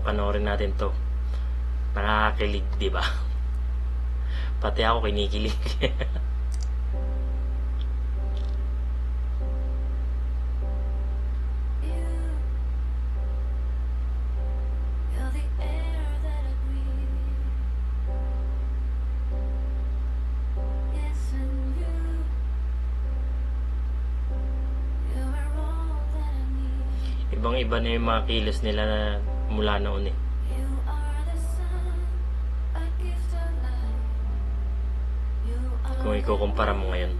panoorin natin to. Nakakakilig, di ba? Pati ako kinikilig. Ibang iba na yung mga kilos nila na mula noon eh. Kung ikukumpara mo ngayon.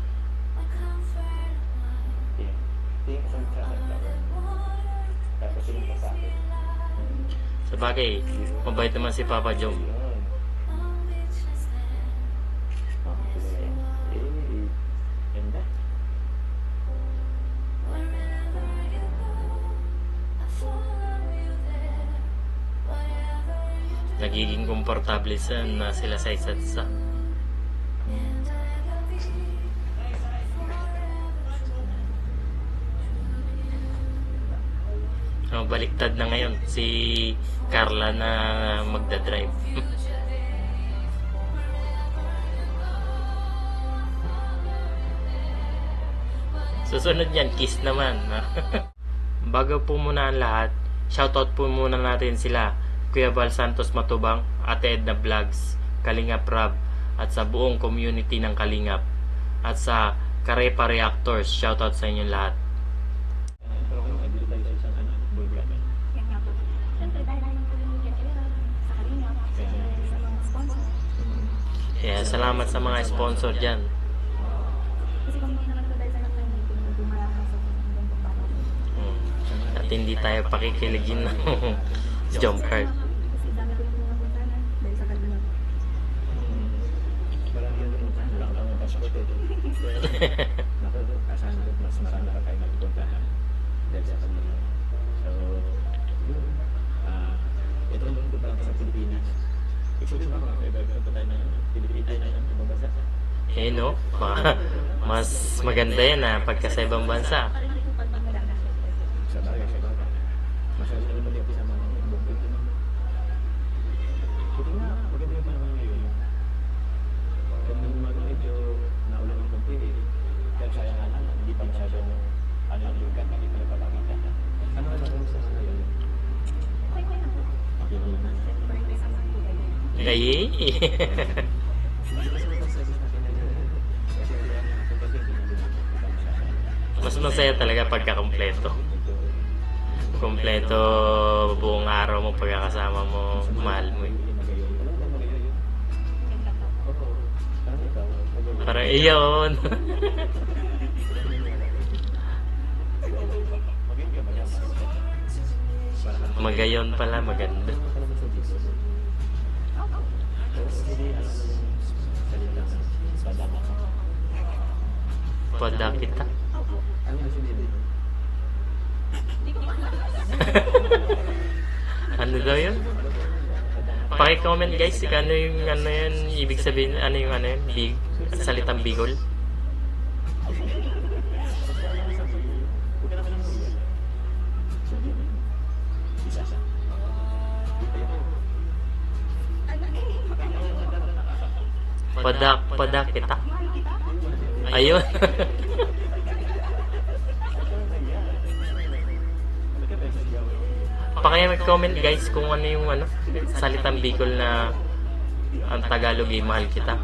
sa bagay, mabait naman si Papa Joe. Nagiging komportable sa na sila sa isa't isa. Oh, baliktad na ngayon si Carla na magdadrive. Susunod yan, kiss naman. Bago po muna ang lahat, shoutout po muna natin sila. Kuya Val Santos Matubang, Ate Edna Vlogs, Kalingap Rab, at sa buong community ng Kalingap. At sa Karepa Reactors, shoutout sa inyong lahat. Yeah, salamat sa mga sponsor dyan. At hindi tayo pakikiligin ng jump card. Kasi dami ko yung mga punta na dahil sa Kalinga. Marami yung pumunta. Wala kang ang passport eh. Ko mas marami pa tayo magpuntahan. Dahil sa kanila. So. Ah, ito ang lungkot lang sa Pilipinas. Actually, may bago pa tayo ng Pilipinas na ng ibang bansa. Eh no, ma- mas maganda yan ah, pagka sa ibang bansa. Mga Sa bagay, sa bagay. Masyado na naman yung kasama Sayang nga lang, hindi pa masyado ano yung lugar, hindi pa napapakita. Ano ano kung sa ngayon? Okay, na na lang. Ay, mas masaya talaga pagka kompleto. Kompleto buong araw mo pagkakasama mo, mahal mo. eh. Parang iyon. Magayon pala, maganda. Pada kita. ano daw yun? Paki-comment guys, ano yung ano yun, ibig sabihin, ano yung ano yun, big, salitang bigol. Pada, pada kita. Ayun. Pakaya mag-comment guys kung ano yung ano, salitang Bicol na ang Tagalog ay mahal kita.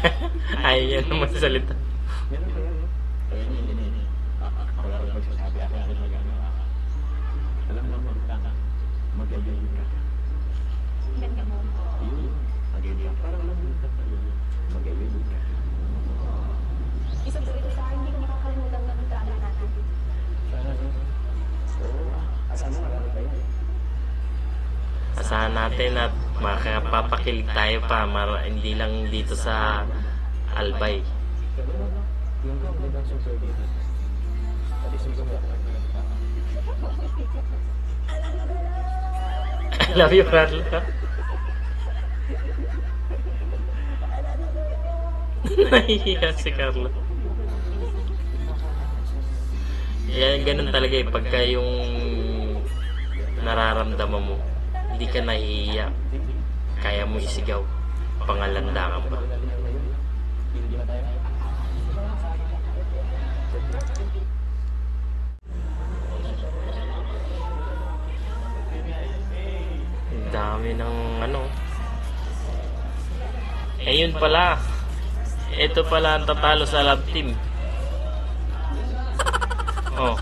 Ay, yan naman sa salita. Meron ba yan? Ayun, hindi, hindi, hindi. Ako lang ang magsasabi. Ako lang ang mag-ano. Alam mo, magkaka. Mag-ayun ka. Ganda mo. Yun. Mag-ayun ka. Parang alam mo, mag-ayun ka. Isang sa ito sa akin, hindi ko makakalimutan ng travel natin. Sana, no? Oo. Asan mo, marami pa yan. Asahan natin at makapapakilig tayo pa, mar- hindi lang dito sa Albay. I love you, Carla. Nahihiya si Carlo. Yan, ganun talaga eh. Pagka yung nararamdaman mo, hindi ka nahihiya. Kaya mo isigaw. Pangalandangan pa. Ang dami ng ano. Eh yun pala. Ito pala ang tatalo sa love team. Oh.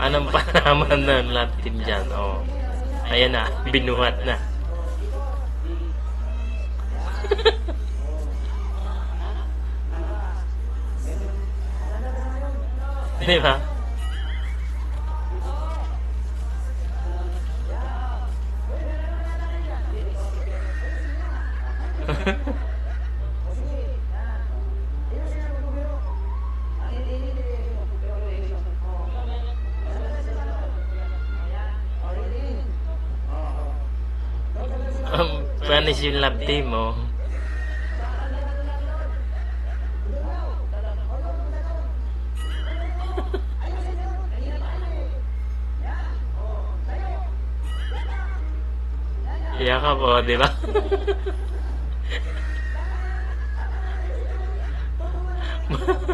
Anong panaman ng love team dyan? Oh. Ayan na, binuhat na. Di? Panis yung love team mo. Iya ka po, di ba? Okay.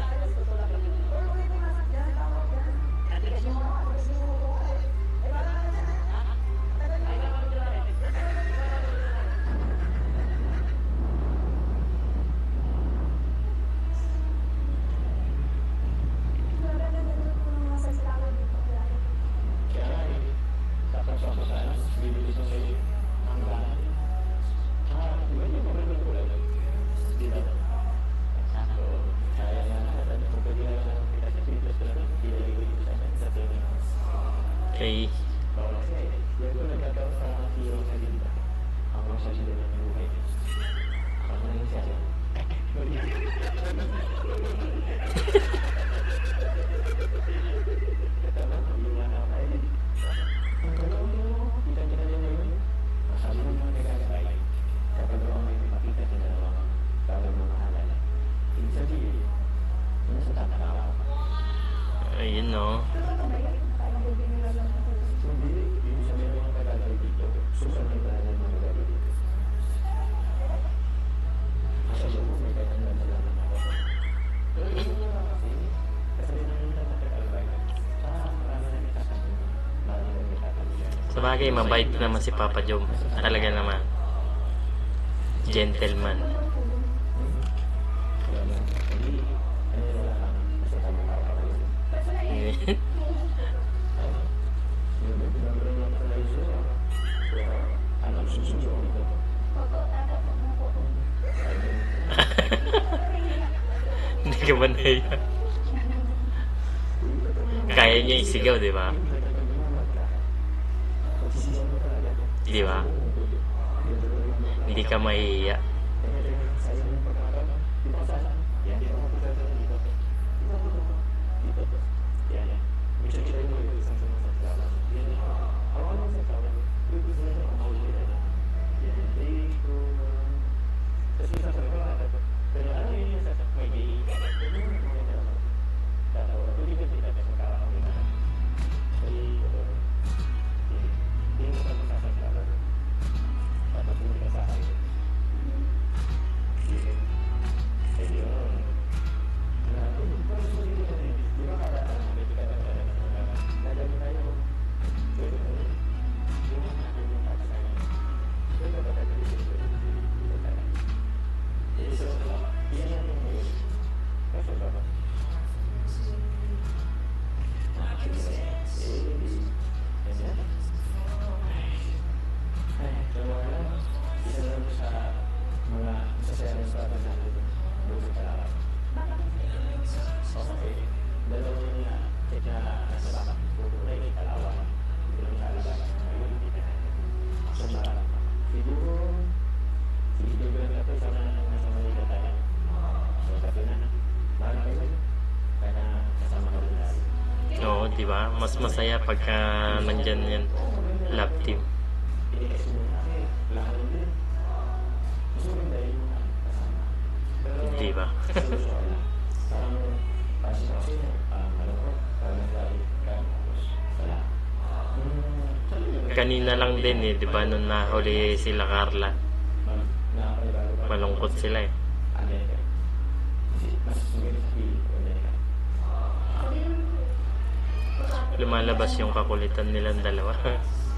Sabagay, mabait naman si Papa Jom. Talaga naman. Gentleman. Hindi ka ba nahiya? Kaya niya isigaw, di ba? Di ba? Hindi ka mahihiya. Oo, oh. Mas masaya pagka nandyan yan. Love team. Kanina lang din eh, di ba? Nung nahuli sila Carla. Malungkot sila eh. Lumalabas yung kakulitan nilang dalawa.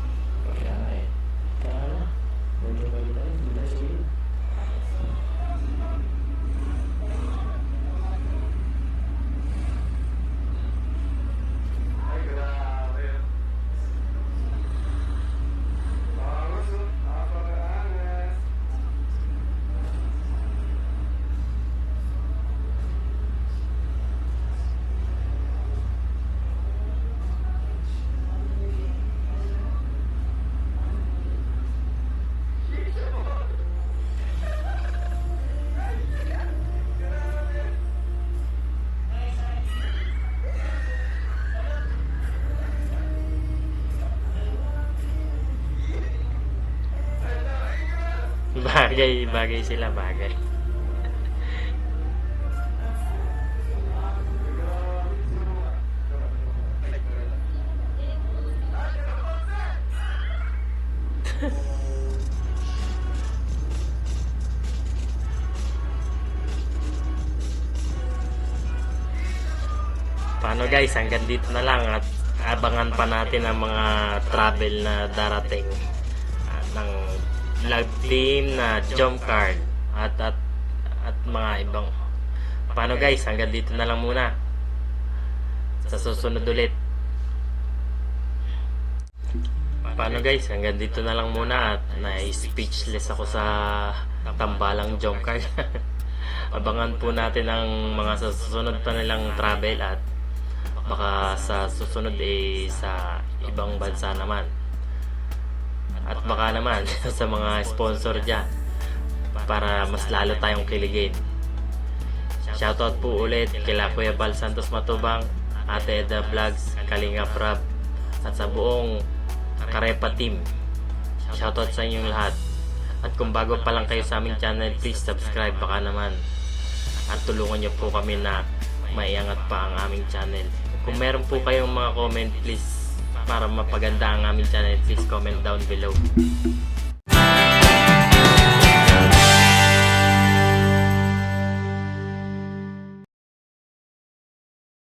Bagay, bagay sila, bagay. Paano guys, hanggang dito na lang at abangan pa natin ang mga travel na darating ah, ng team na jump card at at at mga ibang paano guys? Hanggang dito na lang muna. Sa susunod ulit. Paano guys? Hanggang dito na lang muna at na speechless ako sa tambalang jump card. Abangan po natin ang mga susunod pa nilang travel at baka sa susunod eh sa ibang bansa naman at baka naman sa mga sponsor dyan para mas lalo tayong kiligin. Shoutout po ulit kila Kuya Bal Santos Matubang, Ate Edna Vlogs, Kalinga Prab, at sa buong Karepa team. Shoutout sa inyong lahat. At kung bago pa lang kayo sa aming channel, please subscribe baka naman. At tulungan niyo po kami na maiangat pa ang aming channel. Kung meron po kayong mga comment, please para mapaganda ang aming channel, please comment down below.